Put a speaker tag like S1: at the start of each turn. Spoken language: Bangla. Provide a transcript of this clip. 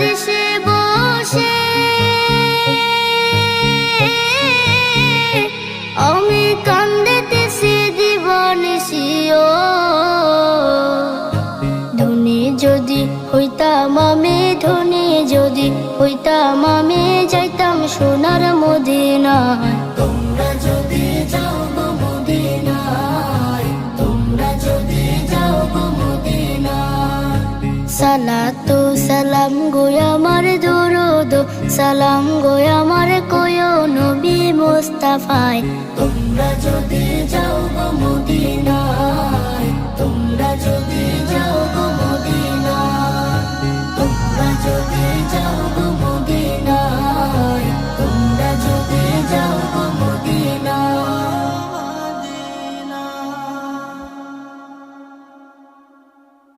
S1: দেশে বসে। আমি কান্দিতেছি দিবানিসি
S2: ধনী যদি হইতাম আমি, ধনী যদি হইতাম আমি, যাইতাম সোনার মদিনায়।
S1: সালাতু সালাম গো আমার দুরুদ, সালাম গো আমার কয় নবী মুস্তাফায়।
S2: তোমরা যদি যাও গো মদিনায়, তোমরা যদি যাও গো মদিনায়, তোমরা যদি